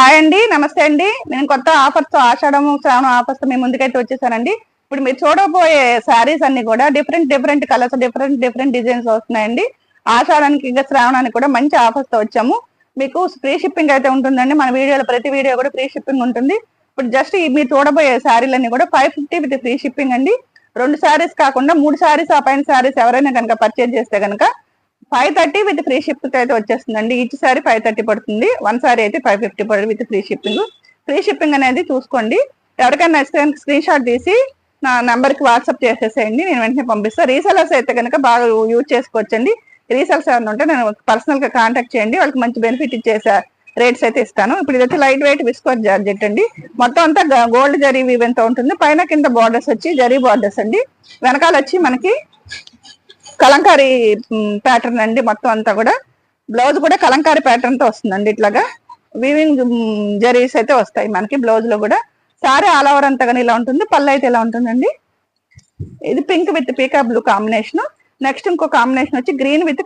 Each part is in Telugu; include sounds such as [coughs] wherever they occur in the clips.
హాయ్ అండి నమస్తే అండి. నేను కొత్త ఆఫర్స్ ఆషాఢం శ్రావణం ఆఫర్స్ మీ ముందుకైతే వచ్చేసానండి. ఇప్పుడు మీరు చూడబోయే శారీస్ అన్ని కూడా different different colours different different designs వస్తున్నాయండి. ఆషాఢానికి ఇంకా శ్రావణానికి కూడా మంచి ఆఫర్స్తో వచ్చాము. మీకు ఫ్రీ షిప్పింగ్ అయితే ఉంటుందండి. మన వీడియోలో ప్రతి వీడియో కూడా ఫ్రీ షిప్పింగ్ ఉంటుంది. ఇప్పుడు జస్ట్ మీరు చూడబోయే శారీలన్నీ కూడా five fifty with free shipping అండి. రెండు శారీస్ కాకుండా మూడు శారీస్ ఆ పైన శారీస్ ఎవరైనా కనుక పర్చేజ్ చేస్తే కనుక five thirty with free shipping అయితే వచ్చేస్తుందండి. ఈచ్ సారీ ఫైవ్ థర్టీ పడుతుంది. వన్ సారీ అయితే ఫైవ్ ఫిఫ్టీ పడుతుంది with free shipping free shipping అనేది చూసుకోండి. ఎవరికైనా నచ్చితే స్క్రీన్ షాట్ తీసి నా నెంబర్కి వాట్సాప్ చేసేసేయండి. నేను వెంటనే పంపిస్తాను రీసెలర్స్ అయితే కనుక బాగా యూజ్ చేసుకోవచ్చండి. రీసెల్స్ ఏమైనా ఉంటే నేను పర్సనల్గా కాంటాక్ట్ చేయండి. వాళ్ళకి మంచి బెనిఫిట్ ఇచ్చేసా రేట్స్ అయితే ఇస్తాను. ఇప్పుడు ఇది వచ్చి లైట్ వెయిట్ విస్కోట్ జార్జెట్ అండి. మొత్తం అంతా గోల్డ్ జరీ వీవెంతో ఉంటుంది. పైన కింద బార్డర్స్ వచ్చి జరీ బార్డర్స్ అండి. వెనకాల వచ్చి మనకి కలంకారీ ప్యాటర్న్ అండి మొత్తం అంతా కూడా. బ్లౌజ్ కూడా కలంకారీ ప్యాటర్న్తో వస్తుందండి ఇట్లాగా. వీవింగ్ జరీస్ అయితే వస్తాయి మనకి బ్లౌజ్లో కూడా. సారీ ఆల్ ఓవర్ అంతా కానీ ఇలా ఉంటుంది. పళ్ళు అయితే ఇలా ఉంటుందండి. ఇది pink with peacock blue combination next ఇంకో కాంబినేషన్ వచ్చి గ్రీన్ విత్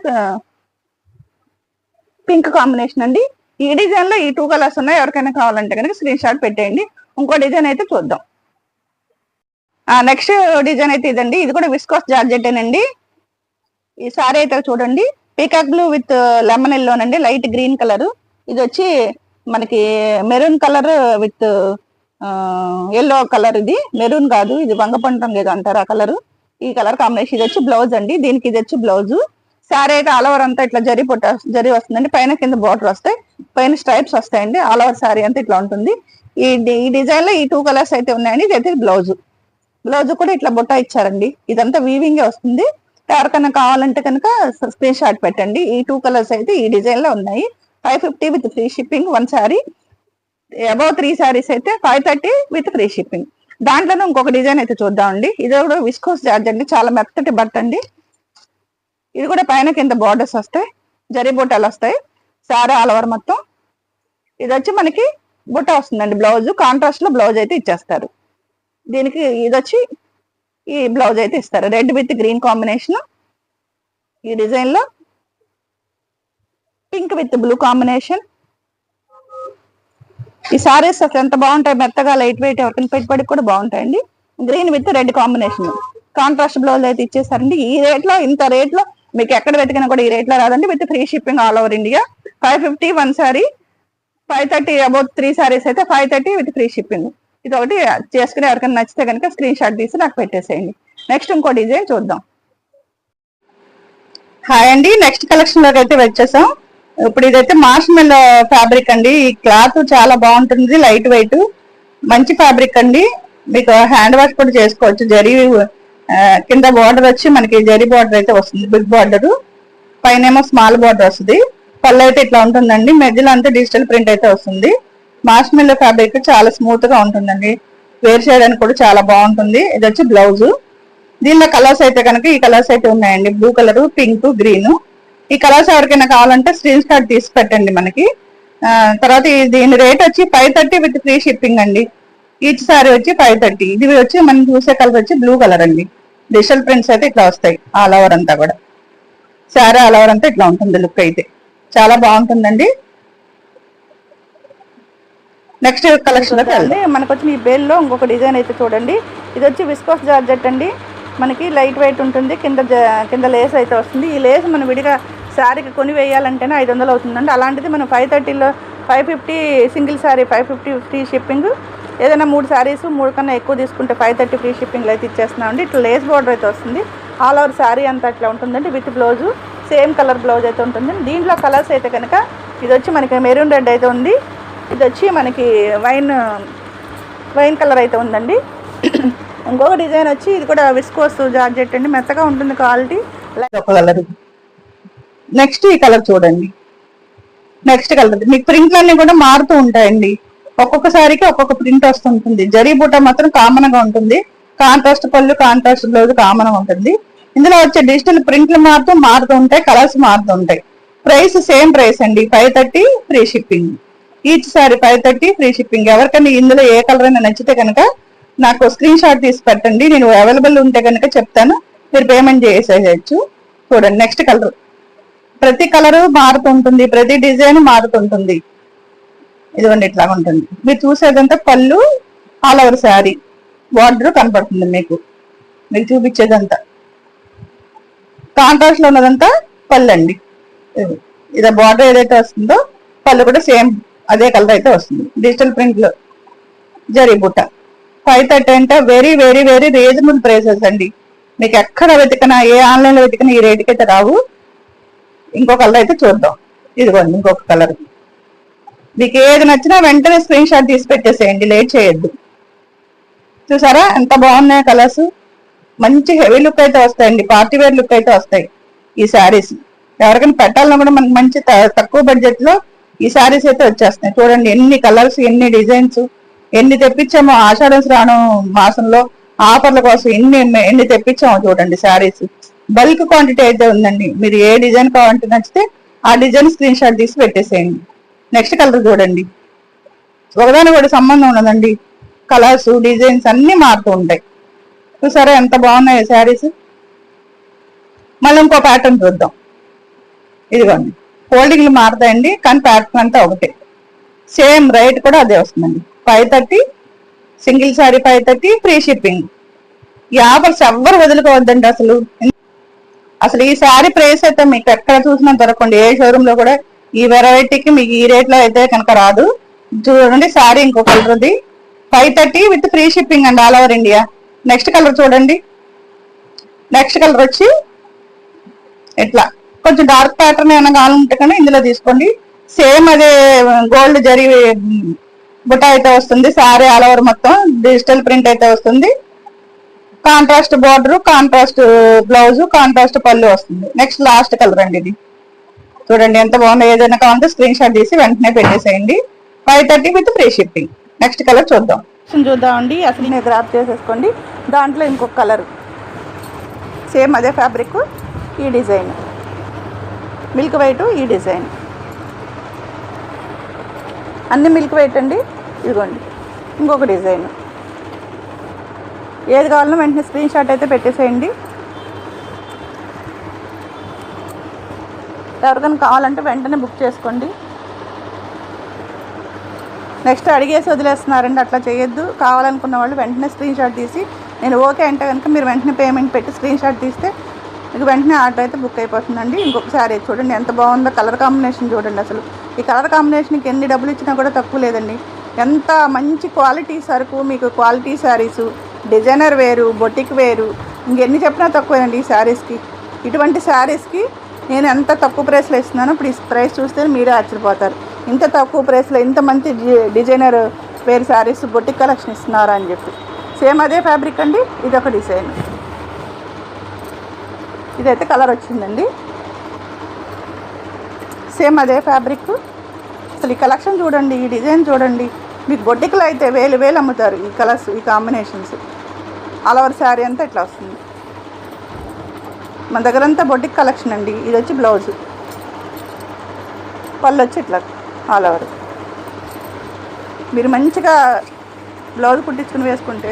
పింక్ కాంబినేషన్ అండి. ఈ డిజైన్లో ఈ టూ కలర్స్ ఉన్నాయి. ఎవరికైనా కావాలంటే కనుక స్క్రీన్ షాట్ పెట్టేయండి. ఇంకో డిజైన్ అయితే చూద్దాం. నెక్స్ట్ డిజైన్ అయితే ఇదండి. ఇది కూడా విస్కోస్ జార్జెట్ అండి ఈ సారీ అయితే చూడండి. పీకాక్ బ్లూ విత్ లెమన్ ఎల్లోనండి లైట్ గ్రీన్ కలర్. ఇది వచ్చి మనకి maroon colour with yellow colour ఇది. మెరూన్ కాదు ఇది వంగపంటం ఏదో అంటారు ఆ కలర్. ఈ కలర్ కాంబినేషన్ ఇది వచ్చి బ్లౌజ్ అండి. దీనికి ఇది వచ్చి బ్లౌజ్. సారీ అయితే ఆల్ ఓవర్ అంతా ఇట్లా జరి పొట్ట జరి వస్తుందండి. పైన కింద బార్డర్ వస్తాయి. పైన స్ట్రైప్స్ వస్తాయండి. ఆల్ ఓవర్ సారీ అంతా ఇట్లా ఉంటుంది. ఈ ఈ డిజైన్లో ఈ టూ కలర్స్ అయితే ఉన్నాయండి. ఇది అయితే బ్లౌజ్. బ్లౌజ్ కూడా ఇట్లా బుట్ట ఇచ్చారండి. ఇదంతా వీవింగ్ వస్తుంది. ఎవరికైనా కావాలంటే కనుక స్క్రీన్ షాట్ పెట్టండి. ఈ టూ కలర్స్ అయితే ఈ డిజైన్లో ఉన్నాయి. Five fifty with free shipping one sari above three saris అయితే five thirty with free shipping దాంట్లోనే ఇంకొక డిజైన్ అయితే చూద్దామండి. ఇది కూడా విస్కోస్ జార్జ్ అండి. చాలా మెత్తటి బట్ట అండి. ఇది కూడా పైన కింద బార్డర్స్ వస్తాయి. జరీ బుట్టాలు వస్తాయి. సారీ ఆలవర్ మొత్తం. ఇది వచ్చి మనకి బుట్ట వస్తుందండి. బ్లౌజ్ కాంట్రాస్ట్లో బ్లౌజ్ అయితే ఇచ్చేస్తారు. దీనికి ఇది వచ్చి ఈ బ్లౌజ్ అయితే ఇస్తారు. రెడ్ విత్ గ్రీన్ కాంబినేషన్ ఈ డిజైన్లో పింక్ విత్ బ్లూ కాంబినేషన్ ఈ సారీస్ అసలు ఎంత బాగుంటాయి? మెత్తగా లైట్ వెయిట్ ఎవరికైనా పెట్టుబడికి కూడా బాగుంటాయండి. Green with red combination contrast blouse అయితే ఇచ్చేసారండి. ఈ రేట్లో ఇంత రేట్లో మీకు ఎక్కడ వెతికినా కూడా ఈ రేట్లో రాదండి. With free shipping all over India five fifty one sari five thirty about three saris అయితే five thirty with free shipping ఇది ఒకటి చేసుకుని ఎవరికైనా నచ్చితే కనుక స్క్రీన్ షాట్ తీసి నాకు పెట్టేసేయండి. నెక్స్ట్ ఇంకో డిజైన్ చూద్దాం. హాయ్ అండి నెక్స్ట్ కలెక్షన్లోకి అయితే వచ్చేసాం. ఇప్పుడు ఇదైతే మార్ష్మెల్ ఫ్యాబ్రిక్ అండి. ఈ క్లాత్ చాలా బాగుంటుంది లైట్ వెయిట్ మంచి ఫ్యాబ్రిక్ అండి. మీకు హ్యాండ్ వాష్ కూడా చేసుకోవచ్చు. జరీ కింద బార్డర్ వచ్చి మనకి జరీ బార్డర్ అయితే వస్తుంది బిగ్ బార్డర్ పైన ఏమో స్మాల్ బార్డర్ వస్తుంది. పళ్ళు అయితే ఇట్లా ఉంటుందండి. మధ్యలో అంతా డిజిటల్ ప్రింట్ అయితే వస్తుంది. మార్ష్మెల్ ఫ్యాబ్రిక్ చాలా స్మూత్గా ఉంటుందండి. వేర్ చేయడానికి కూడా చాలా బాగుంటుంది. ఇది వచ్చి బ్లౌజ్ దీనిలో కలర్స్ అయితే కనుక ఈ కలర్స్ అయితే ఉన్నాయండి. బ్లూ కలర్ పింక్ గ్రీన్ ఈ కలర్స్ ఎవరికైనా కావాలంటే స్క్రీన్ షాట్ తీసి పెట్టండి మనకి. తర్వాత దీని రేట్ వచ్చి five thirty with free shipping అండి. ఈచ్ సారీ వచ్చి ఫైవ్ థర్టీ ఇది వచ్చి మనం చూసే కలర్ వచ్చి బ్లూ కలర్ అండి. డిజిటల్ ప్రింట్స్ అయితే ఇట్లా వస్తాయి. ఆల్ ఓవర్ అంతా కూడా. శారీ ఆల్ ఓవర్ అంతా ఇట్లా ఉంటుంది లుక్ అయితే. చాలా బాగుంటుందండి. నెక్స్ట్ కలెక్షన్ అండి మనకు వచ్చిన ఈ బేల్లో ఇంకొక డిజైన్ అయితే చూడండి. ఇది వచ్చి విస్కోస్ జార్జెట్ అండి. మనకి లైట్ వెయిట్ ఉంటుంది కింద కింద లేస్ అయితే వస్తుంది. ఈ లేస్ మనం విడిగా శారీకి కొని వేయాలంటేనే ఐదు వందలు అవుతుందండి. అలాంటిది మనం five థర్టీలో five fifty single sari five fifty free shipping ఏదైనా మూడు శారీస్ మూడు కన్నా ఎక్కువ తీసుకుంటే ఫైవ్ థర్టీ ఫ్రీ షిప్పింగ్లో అయితే ఇచ్చేస్తున్నామండి. ఇట్లా లేస్ బార్డర్ అయితే వస్తుంది. ఆల్ ఓవర్ శారీ అంతా అట్లా ఉంటుందండి with blouse same colour blouse అయితే ఉంటుంది దీంట్లో కలర్స్ అయితే కనుక ఇది వచ్చి మనకి మెరూన్ రెడ్ అయితే ఉంది. ఇది వచ్చి మనకి వైన్ వైన్ కలర్ అయితే ఉందండి. [coughs] ఇంకొక డిజైన్ వచ్చి ఇది కూడా విస్కోస్ జార్జెట్ అండి. మెత్తగా ఉంటుంది క్వాలిటీ. ఒక కలర్. నెక్స్ట్ ఈ కలర్ చూడండి. Next colour. మీకు ప్రింట్లు అన్ని కూడా మారుతూ ఉంటాయండి. ఒక్కొక్క సారికి ఒక్కొక్క ప్రింట్ వస్తుంటుంది. జరీ బూట మాత్రం కామన్గా ఉంటుంది. కాంట్రాస్ట్ పళ్ళు కాంట్రాస్ట్ బ్లౌజ్ కామన్గా ఉంటుంది. ఇందులో వచ్చే డిజిటల్ ప్రింట్లు మారుతూ మారుతూ ఉంటాయి కలర్స్ మారుతూ ఉంటాయి. ప్రైస్ సేమ్ ప్రైస్ అండి. Five thirty free shipping each sari five thirty free shipping ఎవరికైనా ఇందులో ఏ కలర్ అయినా నచ్చితే కనుక నాకు స్క్రీన్ షాట్ తీసి పెట్టండి. నేను అవైలబుల్ ఉంటే కనుక చెప్తాను. మీరు పేమెంట్ చేసేయచ్చు. చూడండి నెక్స్ట్ కలర్ ప్రతి కలర్ మారుతుంటుంది. ప్రతి డిజైన్ మారుతుంటుంది. ఇదిగోండి ఇట్లా ఉంటుంది. మీరు చూసేదంతా పళ్ళు ఆల్ ఓవర్ శారీ బార్డర్ కనపడుతుంది మీకు. మీకు చూపించేదంతా. కాంట్రాస్ట్లో ఉన్నదంతా పళ్ళు అండి ఇది బార్డర్ ఏదైతే వస్తుందో పళ్ళు కూడా సేమ్ అదే కలర్ అయితే వస్తుంది. డిజిటల్ ప్రింట్లో. జరీ బుట్ట. ఫైవ్ థర్టీ అంటే very very very reasonable prices అండి. మీకు ఎక్కడ వెతికినా ఏ ఆన్లైన్లో వెతికినా ఈ రేటుకి అయితే రావు. ఇంకో కలర్ అయితే చూద్దాం. ఇదిగోండి ఇంకొక కలర్. మీకు ఏది నచ్చినా వెంటనే స్క్రీన్ షాట్ తీసి పెట్టేసేయండి. లేట్ చేయొద్దు. చూసారా? ఎంత బాగున్నాయి కలర్స్. మంచి హెవీ లుక్ అయితే వస్తాయండి. పార్టీ వేర్ లుక్ అయితే వస్తాయి ఈ శారీస్. ఎవరికైనా పెట్టాలన్నా కూడా మనకి మంచి త- తక్కువ బడ్జెట్లో ఈ శారీస్ అయితే వచ్చేస్తున్నాయి. చూడండి ఎన్ని కలర్స్ ఎన్ని డిజైన్స్ ఎన్ని తెప్పించామో ఆషాఢ శ్రావణం మాసంలో ఆఫర్ల కోసం ఎన్ని ఎన్ని తెప్పించామో చూడండి శారీస్. బల్క్ క్వాంటిటీ అయితే ఉందండి. మీరు ఏ డిజైన్ కావాలంటే నచ్చితే ఆ డిజైన్ స్క్రీన్ షాట్ తీసి పెట్టేసేయండి. నెక్స్ట్ కలర్ చూడండి. ఒకదాని కూడా సంబంధం ఉన్నదండి కలర్స్ డిజైన్స్ అన్ని మారుతూ ఉంటాయి. చూసారా ఎంత బాగున్నాయి శారీస్. మళ్ళీ ఇంకో ప్యాటర్న్ చూద్దాం. ఇదిగోండి. ఫోల్డింగ్లు మారుతాయండి కానీ ప్యాటర్న్ అంతా ఒకటే. సేమ్ రేట్ కూడా అదే వస్తుందండి. Five thirty single sari five thirty free shipping. ఈ ఆఫర్స్ ఎవ్వరు వదులుకోవద్దండి అసలు. అసలు ఈ శారీ ప్రైస్ అయితే మీకు ఎక్కడ చూసినా దొరకండి ఏ షోరూంలో కూడా ఈ వెరైటీకి మీకు ఈ రేట్లో అయితే కనుక రాదు. చూడండి శారీ ఇంకో కలర్ ఉంది. Five thirty with free shipping అండి all over India. Next colour చూడండి. నెక్స్ట్ కలర్ వచ్చి ఇట్లా. కొంచెం డార్క్ ప్యాటర్న్ ఏమైనా కావాలంటే కానీ ఇందులో తీసుకోండి. సేమ్ అదే గోల్డ్ జరి బుట్ట అయితే వస్తుంది సారీ ఆల్ ఓవర్ మొత్తం డిజిటల్ ప్రింట్ అయితే వస్తుంది. Contrast border contrast blouse contrast పళ్ళు వస్తుంది. నెక్స్ట్ లాస్ట్ కలర్ అండి ఇది. చూడండి ఎంత బాగుందో ఏదైనా కావాలంటే స్క్రీన్ షాట్ తీసి వెంటనే పెట్టేసేయండి. Five thirty with free shipping next colour చూద్దాం. చూద్దామండి. అసలు నేను గ్రాప్ చేసేసుకోండి. దాంట్లో ఇంకొక కలర్ సేమ్ అదే ఫ్యాబ్రిక్ ఈ డిజైన్. మిల్క్ వైట్ ఈ డిజైన్. అన్ని మిల్క్ వైట్ అండి ఇదిగోండి ఇంకొక డిజైన్. ఏది కావాలన్నా వెంటనే స్క్రీన్ షాట్ అయితే పెట్టేసేయండి. ఎవరికైనా కావాలంటే వెంటనే బుక్ చేసుకోండి. నెక్స్ట్ అడిగేసి వదిలేస్తున్నారండి అట్లా చేయొద్దు. కావాలనుకున్న వాళ్ళు వెంటనే స్క్రీన్ షాట్ తీసి నేను ఓకే అంటే కనుక మీరు వెంటనే పేమెంట్ పెట్టి స్క్రీన్ షాట్ తీస్తే మీకు వెంటనే ఆర్డర్ అయితే బుక్ అయిపోతుందండి. ఇంకొక శారీ చూడండి ఎంత బాగుందో కలర్ కాంబినేషన్ చూడండి అసలు. ఈ కలర్ కాంబినేషన్కి ఎన్ని డబ్బులు ఇచ్చినా కూడా తక్కువ లేదండి. ఎంత మంచి క్వాలిటీ సరుకు మీకు క్వాలిటీ శారీసు డిజైనర్ వేరు బొటిక్ వేరు ఇంకెన్ని చెప్పినా తక్కువేనండి ఈ శారీస్కి ఇటువంటి శారీస్కి నేను ఎంత తక్కువ ప్రైస్లో ఇస్తున్నానో ఇప్పుడు ఈ ప్రైస్ చూస్తే మీరే ఆశ్చర్యపోతారు. ఇంత తక్కువ ప్రైస్లో ఇంత మంచి డి- డిజైనర్ వేరు శారీస్ బొటిక్ కలెక్షన్ ఇస్తున్నారా అని చెప్పి. సేమ్ అదే ఫ్యాబ్రిక్ అండి ఇది ఒక డిజైన్ ఇదైతే కలర్ వచ్చిందండి. సేమ్ అదే ఫ్యాబ్రిక్. అసలు ఈ కలెక్షన్ చూడండి ఈ డిజైన్ చూడండి. మీకు బొడ్డికలు అయితే వేలు వేలు అమ్ముతారు ఈ కలర్స్ ఈ కాంబినేషన్స్. ఆల్ ఓవర్ శారీ అంతా ఇట్లా వస్తుంది. మన దగ్గర అంతా బొడ్డిక్ కలెక్షన్ అండి. ఇది వచ్చి బ్లౌజ్. పళ్ళు వచ్చి ఇట్లా ఆల్ ఓవర్. మీరు మంచిగా బ్లౌజ్ కుట్టించుకుని వేసుకుంటే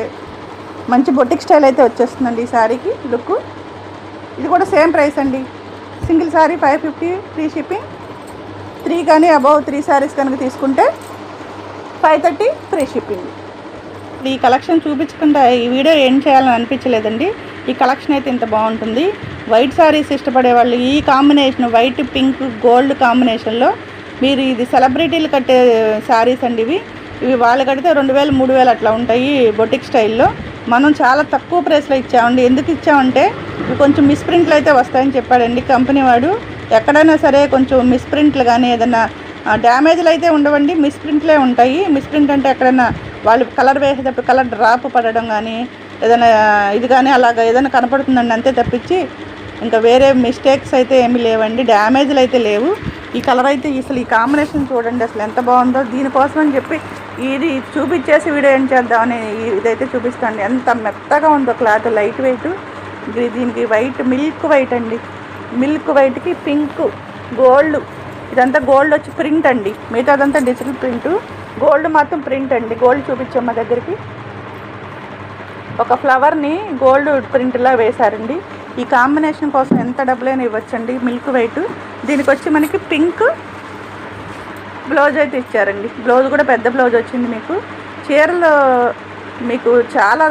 మంచి బొట్టిక్ స్టైల్ అయితే వచ్చేస్తుందండి ఈ శారీకి లుక్. ఇది కూడా సేమ్ ప్రైస్ అండి. Single sari five fifty free shipping. Three కానీ అబౌవ్ త్రీ శారీస్ కనుక తీసుకుంటే ఫైవ్ థర్టీ ఫ్రీ షిప్పింగ్. ఈ కలెక్షన్ చూపించకుండా ఈ వీడియో ఏం చేయాలని అనిపించలేదండి. ఈ కలెక్షన్ అయితే ఇంత బాగుంటుంది. వైట్ శారీస్ ఇష్టపడే వాళ్ళు ఈ కాంబినేషన్ వైట్ పింక్ గోల్డ్ కాంబినేషన్లో మీరు ఇది సెలబ్రిటీలు కట్టే శారీస్ అండి ఇవి. ఇవి వాళ్ళు కడితే రెండు వేలు మూడు వేలు అట్లా ఉంటాయి బొటిక్ స్టైల్లో. మనం చాలా తక్కువ ప్రైస్లో ఇచ్చామండి. ఎందుకు ఇచ్చామంటే కొంచెం మిస్ప్రింట్లు అయితే వస్తాయని చెప్పాడండి. కంపెనీ వాడు ఎక్కడైనా సరే కొంచెం మిస్ప్రింట్లు కానీ ఏదైనా డ్యామేజ్లు అయితే ఉండవండి. మిస్ప్రింట్లే ఉంటాయి. మిస్ప్రింట్ అంటే ఎక్కడైనా వాళ్ళు కలర్ వేసేటప్పుడు కలర్ డ్రాప్ పడడం కానీ ఏదైనా ఇది కానీ అలాగ ఏదైనా కనపడుతుందండి అంతే తప్పించి ఇంకా వేరే మిస్టేక్స్ అయితే ఏమీ లేవండి. డ్యామేజ్లు అయితే లేవు. ఈ కలర్ అయితే అసలు ఈ కాంబినేషన్ చూడండి అసలు ఎంత బాగుందో. దీనికోసం అని చెప్పి ఇది చూపించేసి వీడియో ఏం చేద్దామని ఇదైతే చూపిస్తాండి. ఎంత మెత్తగా ఉందో క్లాత్ లైట్ వెయిట్. దీనికి వైట్ మిల్క్ వైట్ అండి. మిల్క్ వైట్కి పింక్ గోల్డ్. ఇదంతా గోల్డ్ వచ్చి ప్రింట్ అండి. మిగతాదంతా డిజిటల్ ప్రింట్. గోల్డ్ మాత్రం ప్రింట్ అండి. గోల్డ్ చూపించాం మా దగ్గరికి. ఒక ఫ్లవర్ని గోల్డ్ ప్రింట్లా వేశారండి. ఈ కాంబినేషన్ కోసం ఎంత డబ్బులైనా ఇవ్వచ్చండి. Milk white. దీనికి వచ్చి మనకి పింక్ బ్లౌజ్ అయితే ఇచ్చారండి. బ్లౌజ్ కూడా పెద్ద బ్లౌజ్ వచ్చింది మీకు. చీరలు మీకు చాలా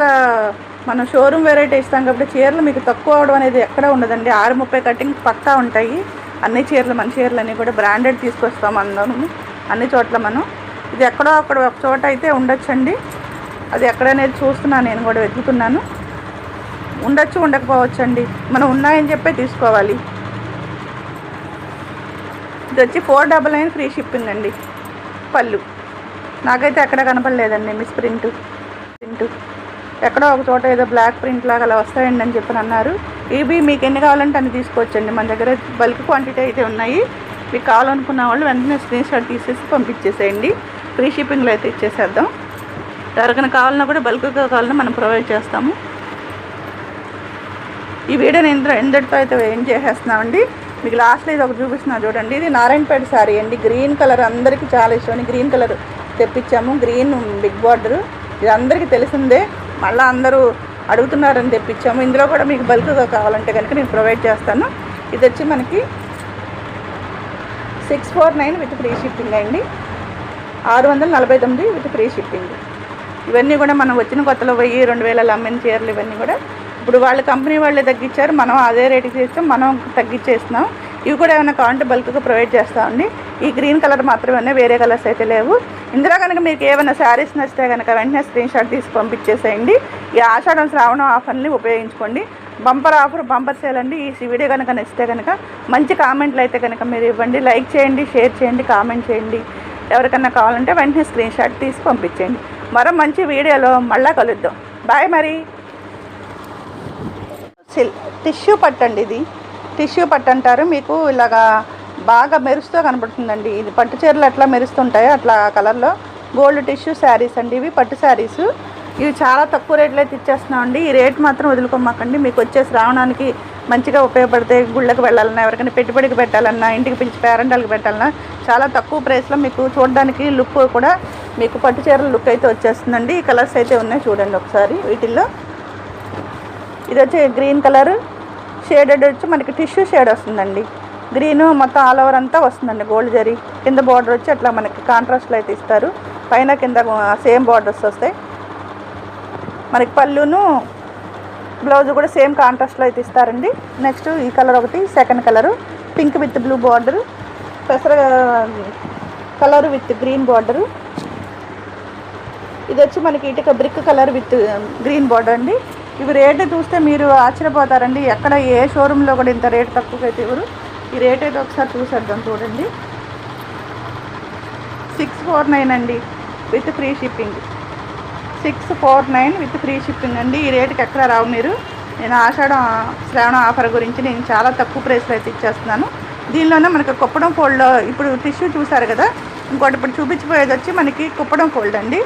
మనం షోరూమ్ వెరైటీ ఇస్తాం కాబట్టి చీరలు మీకు తక్కువ అవడం అనేది ఎక్కడ ఉండదండి. ఆరు ముప్పై కటింగ్ పక్కా ఉంటాయి. అన్ని చీరలు మన చీరలు అన్నీ కూడా బ్రాండెడ్ తీసుకొస్తాం అందరం. అన్ని చోట్ల మనం. ఇది ఎక్కడో అక్కడ ఒక చోట అయితే ఉండొచ్చండి. అది ఎక్కడనేది చూస్తున్నాను నేను కూడా వెతుకుతున్నాను. ఉండొచ్చు ఉండకపోవచ్చండి. మనం ఉన్నాయని చెప్పే తీసుకోవాలి. ఇది వచ్చి four double nine free shipping అండి పళ్ళు. నాకైతే ఎక్కడ కనపడలేదండి మిస్ ప్రింట్. ప్రింట్. ఎక్కడో ఒక చోట ఏదో బ్లాక్ ప్రింట్ లాగా అలా వస్తాయండి అని చెప్పని అన్నారు. ఇవి మీకు ఎన్ని కావాలంటే అన్ని తీసుకోవచ్చండి. మన దగ్గర బల్క్ క్వాంటిటీ అయితే ఉన్నాయి. మీకు కావాలనుకున్న వాళ్ళు వెంటనే స్క్రీన్ షాట్ తీసేసి పంపించేసేయండి. ఫ్రీ షిప్పింగ్లో అయితే ఇచ్చేసేద్దాం. ఎవరికైనా కావాలన్నా కూడా బల్క్గా కావాలన్నా మనం ప్రొవైడ్ చేస్తాము. ఈ వీడియోని ఇంత ఎందరితో అయితే ఏం చేసేస్తున్నామండి? మీకు లాస్ట్లో ఇది ఒకటి చూపిస్తున్నా చూడండి. ఇది నారాయణపేట శారీ అండి. గ్రీన్ కలర్ అందరికీ చాలా ఇష్టం గ్రీన్ కలర్ తెప్పించాము. గ్రీన్ బిగ్ బార్డర్ ఇది అందరికీ తెలిసిందే. మళ్ళీ అందరూ అడుగుతున్నారని తెప్పించాము. ఇందులో కూడా మీకు బల్క్గా కావాలంటే కనుక నేను ప్రొవైడ్ చేస్తాను. ఇది వచ్చి మనకి six four nine with free shipping అండి. ఆరు వందల నలభై తొమ్మిది విత్ ఫ్రీ షిప్పింగ్ ఇవన్నీ కూడా మనం వచ్చిన కొత్తలో వెయ్యి రెండు వేల అమ్మిన చీరలు ఇవన్నీ కూడా ఇప్పుడు వాళ్ళ కంపెనీ వాళ్ళే తగ్గించారు మనం అదే రేటుకి చేస్తాం మనం తగ్గించేస్తున్నాం. ఇవి కూడా ఏమైనా కావాలంటే బల్క్గా ప్రొవైడ్ చేస్తామండి ఈ గ్రీన్ కలర్ మాత్రమే వేరే కలర్స్ అయితే లేవు. ఇందులో కనుక మీకు ఏమైనా శారీస్ నచ్చితే కనుక వెంటనే స్క్రీన్ షాట్ తీసి పంపించేసేయండి. ఈ ఆషాఢం శ్రావణం ఆఫర్ని ఉపయోగించుకోండి. బంపర్ ఆఫర్ బంపర్ సేల్ అండి. ఈ వీడియో కనుక నచ్చితే కనుక మంచి కామెంట్లు అయితే కనుక మీరు ఇవ్వండి. లైక్ చేయండి షేర్ చేయండి కామెంట్ చేయండి. ఎవరికన్నా కావాలంటే వెంటనే స్క్రీన్ షాట్ తీసి పంపించండి మరో మంచి వీడియోలో మళ్ళీ కలుద్దాం. బాయ్ మరి. టిష్యూ పట్టు అండి ఇది. టిష్యూ పట్టు అంటారు మీకు ఇలాగా బాగా మెరుస్తూ కనబడుతుందండి ఇది పట్టు చీరలు ఎట్లా మెరుస్తుంటాయో అట్లా కలర్లో. గోల్డ్ టిష్యూ శారీస్ అండి ఇవి పట్టు శారీస్. ఇవి చాలా తక్కువ రేట్లో అయితే ఇచ్చేస్తున్నామండి. ఈ రేట్ మాత్రం వదులుకోమాకండి. మీకు వచ్చే శ్రావణానికి మంచిగా ఉపయోగపడతాయి గుళ్ళకి వెళ్ళాలన్నా ఎవరికైనా పెట్టుబడికి పెట్టాలన్నా ఇంటికి పిలిచి పేరెంటాలకు పెట్టాలన్నా చాలా తక్కువ ప్రైస్లో మీకు చూడడానికి లుక్ కూడా మీకు పట్టు చీరల లుక్ అయితే వచ్చేస్తుందండి. ఈ కలర్స్ అయితే ఉన్నాయి చూడండి ఒకసారి వీటిల్లో. ఇది వచ్చి గ్రీన్ కలర్. షేడెడ్ వచ్చి మనకి టిష్యూ షేడ్ వస్తుందండి. గ్రీన్ మొత్తం ఆల్ ఓవర్ అంతా వస్తుందండి గోల్డ్ జరీ కింద బార్డర్ వచ్చి అట్లా మనకి కాంట్రాస్ట్లో అయితే ఇస్తారు. పైన కింద సేమ్ బార్డర్స్ వస్తాయి. మనకి పళ్ళును బ్లౌజ్ కూడా సేమ్ కాంట్రాస్ట్లో అయితే ఇస్తారండి. నెక్స్ట్ ఈ కలర్ ఒకటి second colour pink with blue border పెసర కలర్ విత్ గ్రీన్ బార్డరు ఇది వచ్చి మనకి ఇటుక brick colour with green border అండి. ఇవి రేటు చూస్తే మీరు ఆశ్చర్యపోతారండి. ఎక్కడ ఏ షోరూంలో కూడా ఇంత రేట్ తక్కువగా అయితే ఇవ్వరు. ఈ రేట్ అయితే ఒకసారి చూసేద్దాం చూడండి. సిక్స్ ఫోర్ నైన్ అండి with free shipping six four nine with free shipping అండి. ఈ రేటుకి ఎక్కడ రావు మీరు. నేను ఆషాఢం శ్రావణ ఆఫర్ గురించి నేను చాలా తక్కువ ప్రైస్లో అయితే ఇచ్చేస్తున్నాను. దీనిలోనే మనకి కుప్పడం ఫోల్డ్లో ఇప్పుడు టిష్యూ చూసారు కదా? ఇంకోటి ఇప్పుడు చూపించిపోయేది వచ్చి మనకి కుప్పడం ఫోల్డ్ అండి.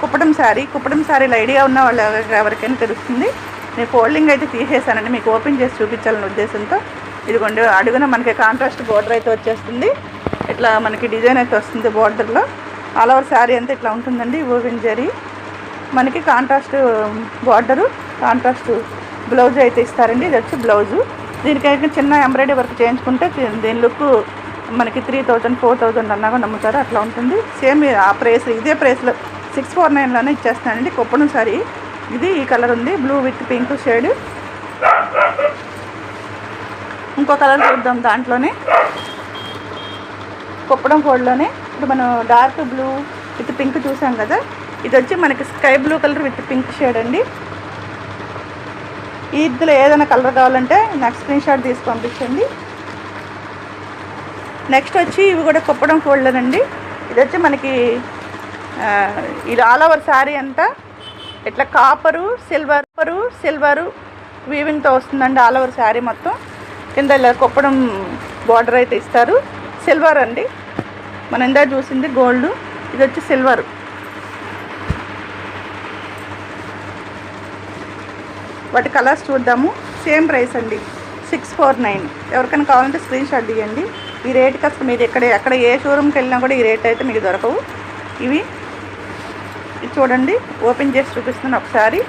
కుప్పడం శారీ కుప్పడం శారీలు ఐడియా ఉన్న వాళ్ళు ఎవరి- ఎవరికైనా తెలుస్తుంది. నేను ఫోల్డింగ్ అయితే తీసేసానండి మీకు ఓపెన్ చేసి చూపించాలనే ఉద్దేశంతో. ఇదిగోండి అడుగున మనకి కాంట్రాస్ట్ బోర్డర్ అయితే వచ్చేస్తుంది. ఇట్లా మనకి డిజైన్ అయితే వస్తుంది బోర్డర్లో ఆల్ ఓవర్ శారీ అంతా ఇట్లా ఉంటుందండి ఓపెన్ జరీ మనకి కాంట్రాస్ట్ బార్డరు కాంట్రాస్ట్ బ్లౌజ్ అయితే ఇస్తారండి. ఇది వచ్చి బ్లౌజు దీనికైతే చిన్న ఎంబ్రాయిడరీ వర్క్ చేయించుకుంటే దీని లుక్ మనకి త్రీ థౌజండ్ ఫోర్ థౌజండ్ అన్నాగా నమ్ముతారు. అట్లా ఉంటుంది. సేమ్ ఆ ప్రైస్ ఇదే ప్రైస్లో సిక్స్ ఫోర్ నైన్లోనే ఇచ్చేస్తానండి కుప్పడం సారీ. ఇది ఈ కలర్ ఉంది బ్లూ విత్ పింక్ షేడ్. ఇంకో కలర్ చూద్దాం దాంట్లోనే. కుప్పడం ఫోల్డ్లోనే ఇప్పుడు మనం డార్క్ బ్లూ విత్ పింక్ చూసాం కదా ఇది వచ్చి మనకి sky blue colour with pink shade అండి. ఈ ఇద్దరు ఏదైనా కలర్ కావాలంటే నాకు స్క్రీన్ షాట్ తీసి పంపించండి. నెక్స్ట్ వచ్చి ఇవి కూడా కుప్పడం ఫోల్డర్ అండి ఇది వచ్చి మనకి ఇది ఆల్ ఓవర్ శారీ అంతా. ఇట్లా కాపరు సిల్వరు సిల్వరు వీవింగ్తో వస్తుందండి ఆల్ ఓవర్ శారీ మొత్తం. కింద ఇలా కుప్పడం బార్డర్ అయితే ఇస్తారు. సిల్వర్ అండి. మనం ఇందా చూసింది గోల్డ్ ఇది వచ్చి సిల్వర్ వాటి కలర్స్ చూద్దాము. సేమ్ ప్రైస్ అండి. సిక్స్ ఫోర్ నైన్ ఎవరికైనా కావాలంటే స్క్రీన్ షాట్ తీయండి. ఈ రేట్కి అసలు మీరు ఎక్కడ ఎక్కడ ఏ షోరూమ్కి వెళ్ళినా కూడా ఈ రేట్ అయితే మీకు దొరకవు. ఇవి చూడండి. ఓపెన్ చేసి చూపిస్తున్నాను ఒకసారి.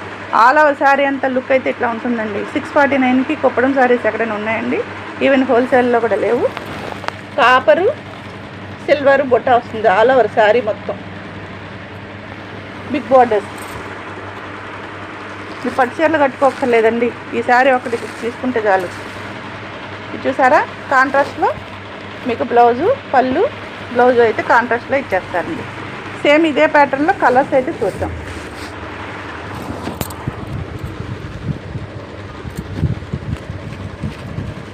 ఆల్ ఓవర్ శారీ అంత లుక్ అయితే ఇట్లా ఉంటుందండి. సిక్స్ ఫార్టీ నైన్కి కుప్పడం శారీస్ ఎక్కడైనా ఉన్నాయండి? ఈవెన్ హోల్సేల్లో కూడా లేవు. కాపరు సిల్వర్ బుట్ట వస్తుంది. ఆల్ ఓవర్ శారీ మొత్తం. బిగ్ బార్డర్స్ మీరు పట్టు చీరలు కట్టుకోక్కర్లేదండి. ఈ శారీ ఒకటి తీసుకుంటే చాలు. ఇది చూసారా? కాంట్రాస్ట్లో మీకు బ్లౌజు పళ్ళు బ్లౌజు అయితే కాంట్రాస్ట్లో ఇచ్చేస్తారండి సేమ్ ఇదే ప్యాటర్న్లో కలర్స్ అయితే చూద్దాం.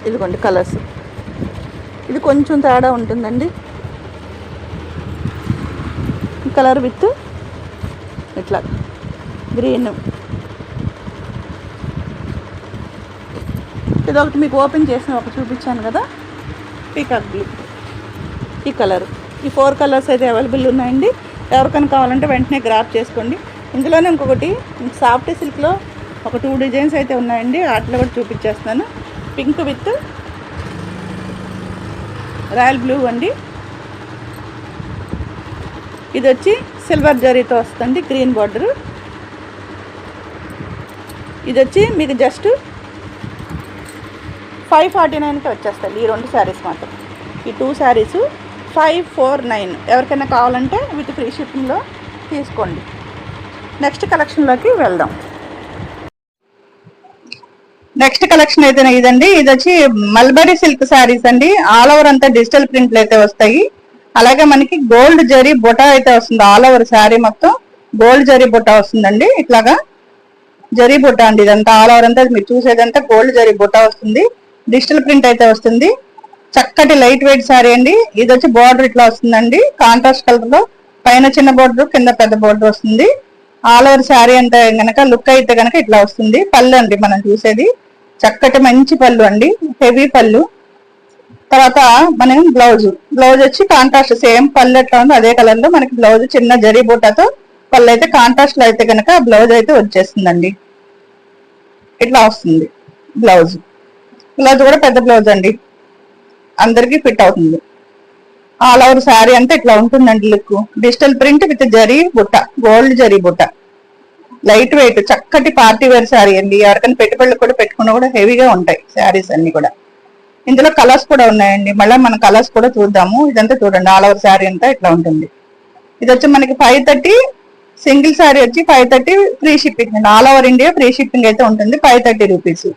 ఇదిగోండి కలర్స్ ఇది కొంచెం తేడా ఉంటుందండి. కలర్ విత్ ఇట్లా గ్రీన్. ఇది ఒకటి మీకు ఓపెన్ చేసిన ఒక చూపించాను కదా? పీకాక్ బ్లూ ఈ కలర్. ఈ ఫోర్ కలర్స్ అయితే అవైలబుల్ ఉన్నాయండి. ఎవరికైనా కావాలంటే వెంటనే గ్రాప్ చేసుకోండి. ఇందులోనే ఇంకొకటి సాఫ్ట్ సిల్క్లో ఒక టూ డిజైన్స్ అయితే ఉన్నాయండి. వాటిలో కూడా చూపించేస్తాను పింక్ విత్ రాయల్ బ్లూ అండి. ఇది వచ్చి సిల్వర్ జరీతో వస్తుంది గ్రీన్ బార్డర్ ఇది వచ్చి మీకు జస్ట్ ఫైవ్ ఫార్టీ నైన్కి వచ్చేస్తుంది ఈ రెండు శారీస్ మాత్రం. ఈ two saris five four nine ఎవరికైనా కావాలంటే విత్ ఫ్రీ షిప్పింగ్లో తీసుకోండి. నెక్స్ట్ కలెక్షన్లోకి వెళ్దాం. నెక్స్ట్ కలెక్షన్ అయితే ఇదండి. ఇది వచ్చి మల్బరీ సిల్క్ శారీస్ అండి. ఆల్ ఓవర్ అంతా డిజిటల్ ప్రింట్లు అయితే వస్తాయి. అలాగే మనకి గోల్డ్ జరీ బొటా అయితే వస్తుంది. ఆల్ ఓవర్ శారీ మొత్తం గోల్డ్ జరీ బొటా వస్తుందండి. ఇట్లాగా జరీ బుట్ట అండి ఇదంతా. ఆల్ ఓవర్ అంతా మీరు చూసేదంతా గోల్డ్ జరీ బుట్ట వస్తుంది. డిజిటల్ ప్రింట్ అయితే వస్తుంది. చక్కటి లైట్ వెయిట్ శారీ అండి. ఇది వచ్చి బార్డర్ ఇట్లా వస్తుందండి. కాంట్రాస్ట్ కలర్లో పైన చిన్న బార్డర్ కింద పెద్ద బార్డర్ వస్తుంది. ఆల్ ఓవర్ శారీ అంటే గనక లుక్ అయితే గనక ఇట్లా వస్తుంది. పళ్ళు అండి మనం చూసేది. చక్కటి మంచి పళ్ళు అండి. హెవీ పళ్ళు. తర్వాత మనం బ్లౌజ్. బ్లౌజ్ వచ్చి కాంట్రాస్ట్ సేమ్ పళ్ళు ఎట్లా ఉందో అదే కలర్లో మనకి బ్లౌజ్ చిన్న జరీ బూటాతో పళ్ళు అయితే కాంట్రాస్ట్లో అయితే కనుక బ్లౌజ్ అయితే వచ్చేస్తుందండి. ఇట్లా వస్తుంది బ్లౌజ్. బ్లౌజ్ కూడా పెద్ద బ్లౌజ్ అండి. అందరికి ఫిట్ అవుతుంది. ఆల్ ఓవర్ శారీ అంతా ఇట్లా ఉంటుందండి look. Digital print with zari బుట్ట గోల్డ్ జరీ బుట్ట. లైట్ వెయిట్ చక్కటి పార్టీ వేర్ శారీ అండి. ఎవరికైనా పెట్టుబడులు కూడా పెట్టుకున్నా కూడా హెవీగా ఉంటాయి శారీస్ అన్ని కూడా. ఇందులో కలర్స్ కూడా ఉన్నాయండి. మళ్ళీ మన కలర్స్ కూడా చూద్దాము. ఇదంతా చూడండి. ఆల్ ఓవర్ శారీ అంతా ఇట్లా ఉంటుంది. ఇది వచ్చి మనకి ఫైవ్ థర్టీ సింగిల్ శారీ వచ్చి ఫైవ్ థర్టీ ఫ్రీ షిప్పింగ్ అండి. All over India free shipping అయితే ఉంటుంది. Five thirty rupees.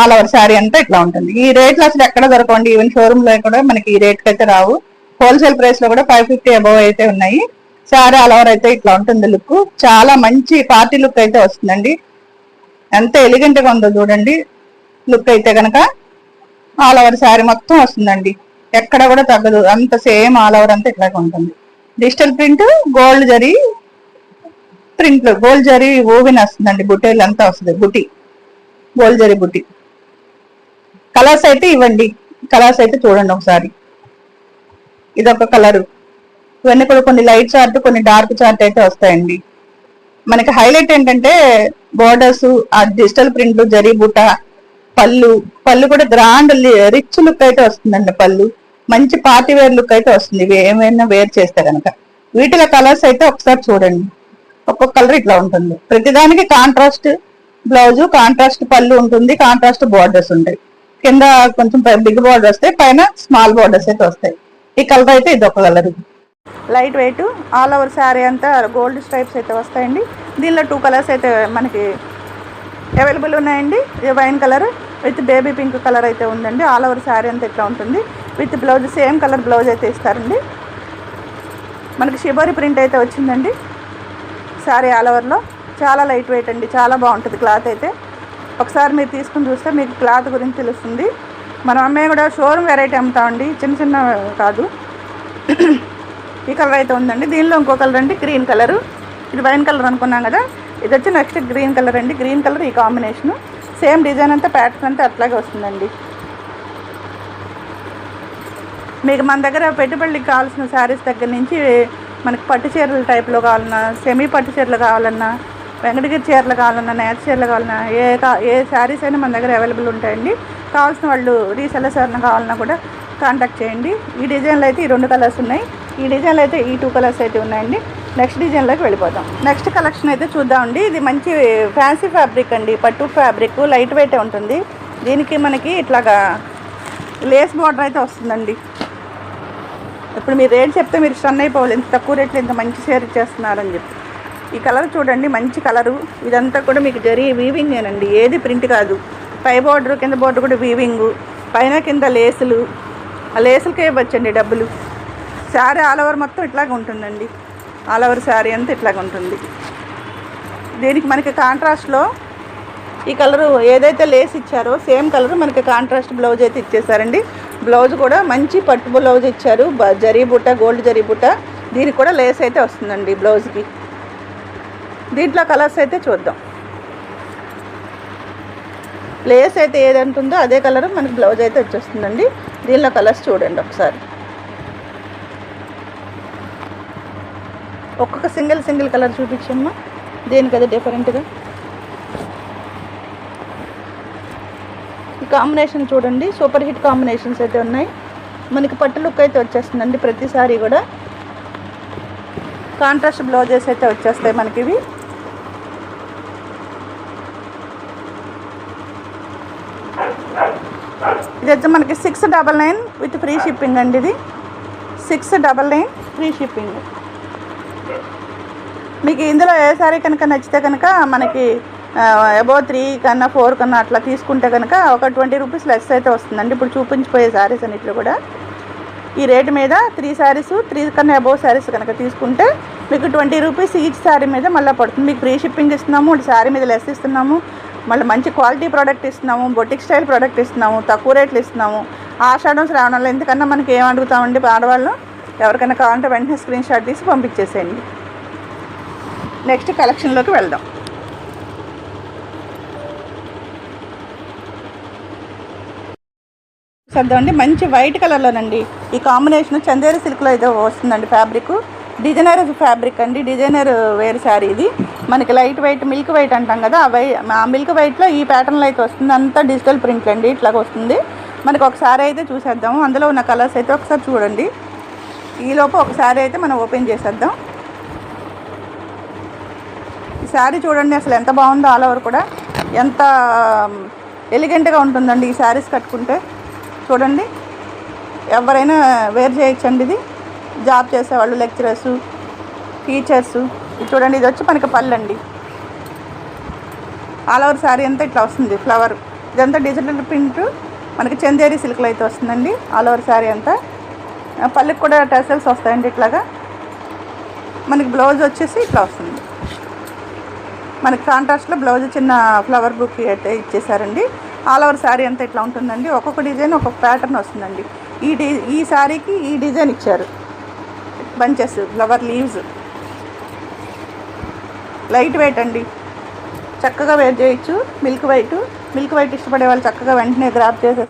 All over sari అంతా ఇట్లా ఉంటుంది. ఈ రేట్లు అసలు ఎక్కడ దొరకండి ఈవెన్ షోరూమ్లో కూడా మనకి ఈ రేట్ అయితే రావు. హోల్సేల్ ప్రైస్లో కూడా ఫైవ్ ఫిఫ్టీ అబవ్ అయితే ఉన్నాయి. శారీ ఆల్ ఓవర్ అయితే ఇట్లా ఉంటుంది లుక్. చాలా మంచి పార్టీ లుక్ అయితే వస్తుందండి. ఎంత ఎలిగెంట్గా ఉందో చూడండి. లుక్ అయితే కనుక ఆల్ ఓవర్ శారీ మొత్తం వస్తుందండి. ఎక్కడ కూడా తగ్గదు. అంత సేమ్ ఆల్ ఓవర్ అంతా ఇట్లాగే ఉంటుంది. Digital print gold zari print gold zari woven వస్తుందండి. బుట్టేలు అంతా వస్తుంది. బుటీ. గోల్డ్ జరీ బుటీ. కలర్స్ అయితే ఇవ్వండి. కలర్స్ అయితే చూడండి ఒకసారి. ఇదొక కలర్. ఇవన్నీ కూడా కొన్ని లైట్ చార్ట్ కొన్ని డార్క్ చార్ట్ అయితే వస్తాయండి. మనకి హైలైట్ ఏంటంటే బోర్డర్స్ ఆ డిజిటల్ ప్రింట్ జరీ బుట్ట పళ్ళు. పళ్ళు కూడా గ్రాండ్ రిచ్ లుక్ అయితే వస్తుందండి పళ్ళు. మంచి పార్టీ వేర్ లుక్ అయితే వస్తుంది. ఇవి ఏమైనా వేర్ చేస్తే కనుక వీటిలో కలర్స్ అయితే ఒకసారి చూడండి. ఒక్కొక్క కలర్ ఇట్లా ఉంటుంది. ప్రతిదానికి కాంట్రాస్ట్ బ్లౌజు కాంట్రాస్ట్ పళ్ళు ఉంటుంది కాంట్రాస్ట్ బార్డర్స్ ఉంటాయి. కింద కొంచెం బిగ్ బార్డర్ వస్తాయి పైన స్మాల్ బార్డర్స్ అయితే వస్తాయి. ఈ కలర్ అయితే ఇది ఒక colour. Light weight all over sari అంతా గోల్డ్ స్ట్రైప్స్ అయితే వస్తాయండి. దీనిలో టూ కలర్స్ అయితే మనకి అవైలబుల్ ఉన్నాయండి. Wine colour with baby pink colour అయితే ఉందండి. ఆల్ ఓవర్ శారీ అంతా ఇట్లా ఉంటుంది. With blouse same colour blouse అయితే ఇస్తారండి. మనకి షిబోరి ప్రింట్ అయితే వచ్చిందండి. శారీ ఆల్ ఓవర్లో చాలా లైట్ వెయిట్ అండి. చాలా బాగుంటుంది క్లాత్ అయితే. ఒకసారి మీరు తీసుకుని చూస్తే మీకు క్లాత్ గురించి తెలుస్తుంది. మనం అమ్మాయి కూడా షోరూమ్ వెరైటీ అమ్ముతామండి. చిన్న చిన్న కాదు. ఈ కలర్ అయితే ఉందండి. దీనిలో ఇంకో కలర్ అండి గ్రీన్ కలరు. ఇది వైన్ కలర్ అనుకున్నాం కదా. ఇది వచ్చి నెక్స్ట్ గ్రీన్ కలర్ అండి. గ్రీన్ కలర్ ఈ కాంబినేషను. సేమ్ డిజైన్ అంతా ప్యాటర్న్ అంతా అట్లాగే వస్తుందండి. మీకు మన దగ్గర పెట్టుబడికి కావాల్సిన శారీస్ దగ్గర నుంచి మనకి పట్టు చీరల టైప్లో కావాలన్నా సెమీ పట్టు చీరలు కావాలన్నా వెంకటగిరి చీరలు కావాలన్నా నేత చీరలు కావాలన్నా ఏ కా- ఏ శారీస్ అయినా మన దగ్గర అవైలబుల్ ఉంటాయండి. కావాల్సిన వాళ్ళు రీసెల్లర్స్ ఎవరైనా కావాలన్నా కూడా కాంటాక్ట్ చేయండి. ఈ డిజైన్లో అయితే ఈ రెండు కలర్స్ ఉన్నాయి. ఈ డిజైన్లో అయితే ఈ టూ కలర్స్ అయితే ఉన్నాయండి. నెక్స్ట్ డిజైన్లోకి వెళ్ళిపోతాం. నెక్స్ట్ కలెక్షన్ అయితే చూద్దామండి. ఇది మంచి ఫ్యాన్సీ ఫ్యాబ్రిక్ అండి. పట్టు ఫ్యాబ్రిక్ లైట్ వెయిట్ ఉంటుంది. దీనికి మనకి ఇట్లాగా లేస్ బార్డర్ అయితే వస్తుందండి. ఇప్పుడు మీరు రేట్ చెప్తే మీరు స్టన్ అయిపోవాలి. ఇంత తక్కువ రేట్లో ఇంత మంచి షేర్ ఇచ్చేస్తున్నారని చెప్పి. ఈ కలర్ చూడండి మంచి కలరు. ఇదంతా కూడా మీకు జరీ వీవింగేనండి ఏది ప్రింట్ కాదు. పై బార్డర్ కింద బార్డర్ కూడా వీవింగు పైన కింద లేసులు ఆ లేసులకే ఇవ్వచ్చండి డబ్బులు. శారీ ఆల్ ఓవర్ మొత్తం ఇట్లాగ ఉంటుందండి. ఆల్ ఓవర్ శారీ అంతా ఇట్లాగ ఉంటుంది. దీనికి మనకి కాంట్రాస్ట్లో ఈ కలరు ఏదైతే లేస్ ఇచ్చారో సేమ్ కలరు మనకి కాంట్రాస్ట్ బ్లౌజ్ అయితే ఇచ్చేసారండి. బ్లౌజ్ కూడా మంచి పట్టు బ్లౌజ్ ఇచ్చారు. బ- జరీ బుట్ట గోల్డ్ జరీ బుట్ట. దీనికి కూడా లేస్ అయితే వస్తుందండి బ్లౌజ్కి దీంట్లో కలర్స్ అయితే చూద్దాం. లేస్ అయితే ఏదంటుందో అదే కలర్ మనకి బ్లౌజ్ అయితే వచ్చేస్తుందండి. దీనిలో కలర్స్ చూడండి ఒకసారి. ఒక్కొక్క సింగిల్ సింగిల్ కలర్ చూపించమ్మా. దేనికి అది డిఫరెంట్గా ఈ కాంబినేషన్ చూడండి. సూపర్ హిట్ కాంబినేషన్స్ అయితే ఉన్నాయి. మనకి పట్టు లుక్ అయితే వచ్చేస్తుందండి ప్రతిసారి కూడా. కాంట్రాస్ట్ బ్లౌజెస్ అయితే వచ్చేస్తాయి మనకి ఇవి. ఇది వచ్చి మనకి six double nine with free shipping అండి ఇది. Six double nine free shipping. మీకు ఇందులో ఏ సారీ కనుక నచ్చితే కనుక మనకి అబౌ త్రీ కన్నా ఫోర్ కన్నా అట్లా తీసుకుంటే కనుక ఒక ట్వంటీ రూపీస్ లెస్ అయితే వస్తుందండి. ఇప్పుడు చూపించిపోయే శారీస్ అన్నిట్లో కూడా. ఈ రేటు మీద త్రీ శారీస్ త్రీ కన్నా అబౌవ్ శారీస్ కనుక తీసుకుంటే మీకు ట్వంటీ రూపీస్ ఈచ్ శారీ మీద మళ్ళీ పడుతుంది. మీకు ఫ్రీ షిప్పింగ్ ఇస్తున్నాము శారీ మీద లెస్ ఇస్తున్నాము. మళ్ళీ మంచి క్వాలిటీ ప్రోడక్ట్ ఇస్తున్నాము బొటిక్ స్టైల్ ప్రోడక్ట్ ఇస్తున్నాము తక్కువ రేట్లు ఇస్తున్నాము. ఆషాఢం శ్రావణంలో ఎందుకన్నా మనకి ఏం అడుగుతామండి ఆడవాళ్ళు? ఎవరికైనా కావాలంటే వెంటనే స్క్రీన్ షాట్ తీసి పంపించేసేయండి. నెక్స్ట్ కలెక్షన్లోకి వెళ్దాం. చూద్దామండి మంచి వైట్ కలర్లోనండి. ఈ కాంబినేషన్ చందేరి సిల్క్లో ఏదో వస్తుందండి ఫ్యాబ్రిక్. డిజైనర్ ఫ్యాబ్రిక్ అండి డిజైనర్ వేర్ శారీ ఇది. మనకి లైట్ వెయిట్ మిల్క్ వైట్ అంటాం కదా ఆ ఆ మిల్క్ వైట్లో ఈ ప్యాటర్న్లో అయితే వస్తుంది. అంతా డిజిటల్ ప్రింట్ అండి ఇట్లాగ వస్తుంది. మనకి ఒక శారీ అయితే చూసేద్దాము. అందులో ఉన్న కలర్స్ అయితే ఒకసారి చూడండి. ఈలోపు ఒక శారీ అయితే మనం ఓపెన్ చేసేద్దాం. ఈ శారీ చూడండి అసలు ఎంత బాగుందో ఆల్ ఓవర్ కూడా. ఎంత ఎలిగెంట్గా ఉంటుందండి ఈ శారీస్ కట్టుకుంటే. చూడండి. ఎవరైనా వేర్ చేయొచ్చండి ఇది. జాబ్ చేసేవాళ్ళు లెక్చరర్స్ టీచర్స్ చూడండి ఇది వచ్చి మనకి పళ్ళు అండి. ఆల్ ఓవర్ శారీ అంతా ఇట్లా వస్తుంది ఫ్లవర్ ఇదంతా డిజిటల్ ప్రింట్ మనకి చందేరి సిల్క్లో అయితే వస్తుందండి ఆల్ ఓవర్ శారీ అంతా. ఆ పళ్ళుకి కూడా టెసల్స్ వస్తాయండి ఇట్లాగా. మనకి బ్లౌజ్ వచ్చేసి ఇట్లా వస్తుంది. మనకి కాంట్రాస్ట్లో బ్లౌజ్ చిన్న ఫ్లవర్ బుక్ అయితే ఇచ్చేసారండి. ఆల్ ఓవర్ శారీ అంతా ఇట్లా ఉంటుందండి. ఒక్కొక్క డిజైన్ ఒక్కొక్క ప్యాటర్న్ వస్తుందండి. ఈ డి ఈ శారీకి ఈ డిజైన్ ఇచ్చారు. Bunches flower leaves. Light weight అండి. చక్కగా వేర్ చేయొచ్చు. Milk white. మిల్క్ వైట్ ఇష్టపడే వాళ్ళు చక్కగా వెంటనే గ్రాప్ చేసే